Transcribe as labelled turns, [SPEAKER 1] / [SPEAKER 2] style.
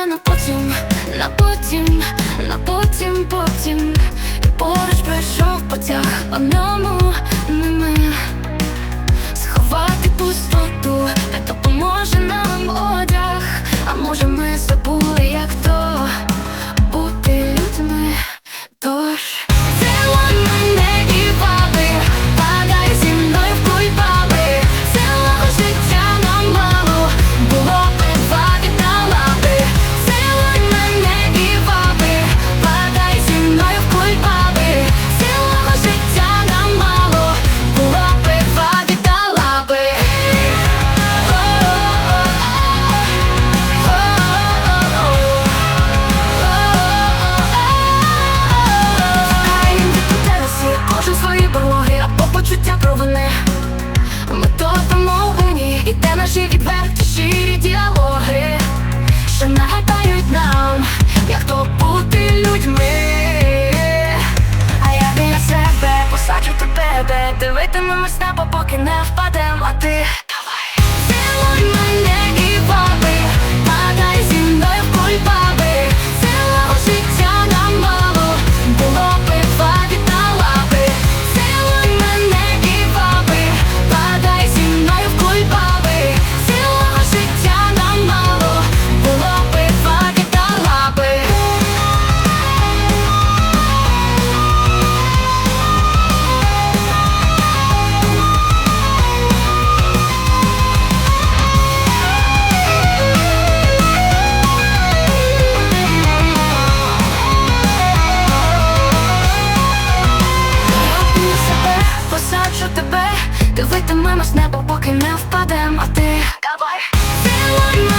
[SPEAKER 1] відкладається на потім, на потім, на потім, потім І поруч пройшов потяг. Дивитимемось небо, поки не впадем. Бачу тебе, дивитимемось небо, поки не впадем, а ти давай.